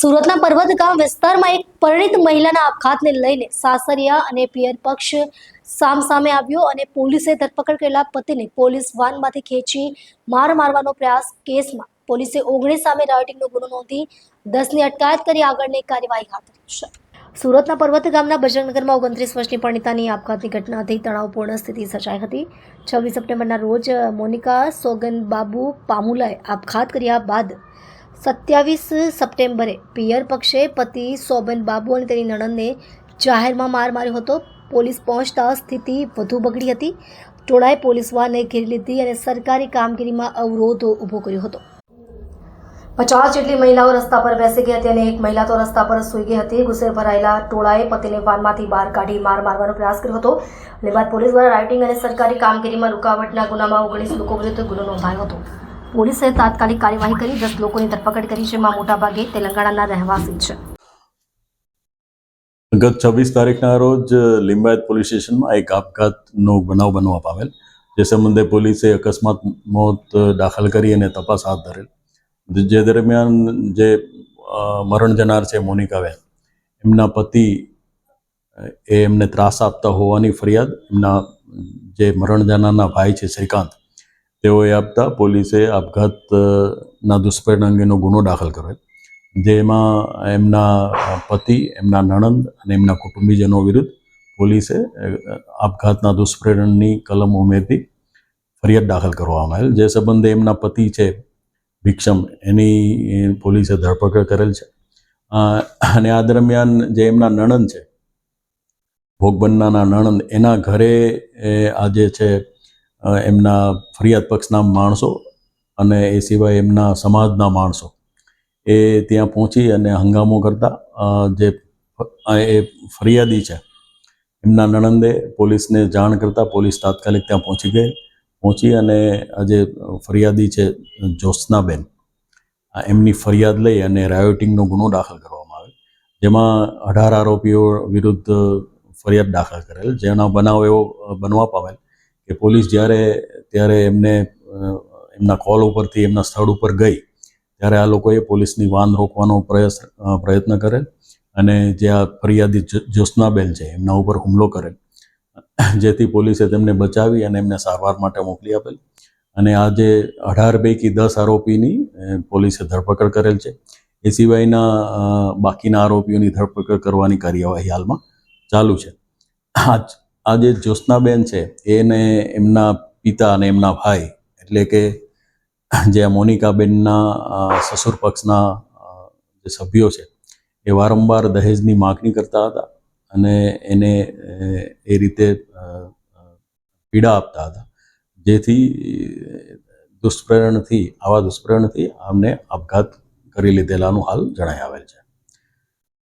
સુરતના પર્વત ગામ વિસ્તારમાં એક પરિણીત મહિલાના આપઘાતને લઈને સાસરિયા અને પિયર પક્ષ સામસામે આવ્યો અને પોલીસે ધરપકડ કરેલા પતિને પોલીસ વાનમાંથી ખેંચી માર મારવાનો પ્રયાસ કેસમાં. પોલીસે ઓગણીસ સામે રાયોટિંગનો ગુનો નોંધી દસની અટકાયત કરી આગળની કાર્યવાહી હાથ ધરી છે. સુરતના પર્વત ગામના બજરંગનગરમાં ઓગણત્રીસ વર્ષની પરિણીતાની આપઘાતની ઘટનાથી તણાવપૂર્ણ સ્થિતિ સર્જાઈ હતી. છવ્વીસ સપ્ટેમ્બરના રોજ મોનિકા સોગન બાબુ પામુલાએ આપઘાત કર્યા બાદ સત્યાવીસ સપ્ટેમ્બરે પિયર પક્ષે પતિ સોબન બાબુ અને તેની નણંદને જાહેરમાં માર માર્યો હતો. પોલીસ પહોંચતા સ્થિતિ વધુ બગડી હતી. ટોળાએ પોલીસ વાનને ઘેરી લીધી અને સરકારી કામગીરીમાં અવરોધ ઊભો કર્યો હતો. પચાસ જેટલી મહિલાઓ રસ્તા પર બેસી ગઈ હતી અને એક મહિલા તો રસ્તા પર સૂઈ ગઈ હતી. ગુસ્સે ભરાયેલા ટોળાએ પતિને વાનમાંથી બહાર કાઢી માર મારવાનો પ્રયાસ કર્યો હતો. અને બાદ પોલીસ દ્વારા રાઇટિંગ અને સરકારી કામગીરીમાં રૂકાવટના ગુનામાં ઓગણીસ લોકો વિરુદ્ધ ગુનો નોંધાયો હતો. પોલીસે તાત્કાલિક કાર્યવાહી કરી, દસ લોકોની ધરપકડ કરી છે. જેમાં મોટાભાગે તેલંગાણાના રહેવાસી છે. ગત છવ્વીસ તારીખના રોજ લિંબાયત પોલીસ સ્ટેશનમાં એક આપઘાતનો બનાવ બનવા પામેલ, જે સંબંધે પોલીસે અકસ્માત, મોત દાખલ કરી અને તપાસ હાથ ધરેલ. જે દરમિયાન જે મરણ જનાર છે મોનિકાબેન એમના પતિ એ એમને ત્રાસ આપતા હોવાની ફરિયાદ, એમના જે મરણ જનારના ભાઈ છે શ્રીકાંત તેઓએ આપતા પોલીસે આપઘાતના દુષ્પ્રેરણા અંગેનો ગુનો દાખલ કરેલ. જેમાં એમના પતિ, એમના નણંદ અને એમના કુટુંબીજનો વિરુદ્ધ પોલીસે આપઘાતના દુષ્પ્રેરણની કલમ ઉમેરતી ફરિયાદ દાખલ કરવામાં આવેલ. જે સંબંધે એમના પતિ છે ભિક્ષમ, એની પોલીસે ધરપકડ કરેલ છે. અને આ દરમિયાન જે એમના નણંદ છે, ભોગ બનનારના નણંદ, એના ઘરે આ જે છે એમના ફરિયાદ પક્ષના માણસો અને એ સિવાય એમના સમાજના માણસો એ ત્યાં પહોંચી અને હંગામો કરતા જે એ ફરિયાદી છે, એમના નણંદે પોલીસને જાણ કરતાં પોલીસ તાત્કાલિક ત્યાં પહોંચી ગઈ, પહોંચી અને જે ફરિયાદી છે, જ્યોત્સનાબેન એમની ફરિયાદ લઈ અને રાયોટિંગનો ગુનો દાખલ કરવામાં આવે, જેમાં અઢાર આરોપીઓ વિરુદ્ધ ફરિયાદ દાખલ કરેલ, જેનો બનાવ એવો બનવા પામેલ કે પોલીસ જ્યારે, ત્યારે એમને એમના કોલ ઉપરથી એમના સ્થળ ઉપર ગઈ, ત્યારે આ લોકોએ પોલીસની વાન રોકવાનો પ્રયાસ પ્રયત્ન કરેલ અને જે આ ફરિયાદી જ્યો- જ્યોત્સનાબેન છે, એમના ઉપર હુમલો કરેલ. જેથી પોલીસે તેમને બચાવી અને એમને સારવાર માટે મોકલી આપેલ. અને આજે અઢાર પૈકી દસ આરોપીની પોલીસે ધરપકડ કરેલ છે. એ સિવાયના બાકીના આરોપીઓની ધરપકડ કરવાની કાર્યવાહી હાલમાં ચાલુ છે. આજ આ જે જ્યોત્સનાબેન છે, એને એમના પિતા અને એમના ભાઈ, એટલે કે જે મોનિકાબેનના સસુર પક્ષના જે સભ્યો છે, એ વારંવાર દહેજની માગણી કરતા હતા અને એને એ રીતે પીડા આપતા હતા. જેથી, દુષ્પ્રેરણથી, આવા દુષ્પ્રેરણથી આમને આપઘાત કરી લીધેલાનું હાલ જણાઈ આવેલ છે.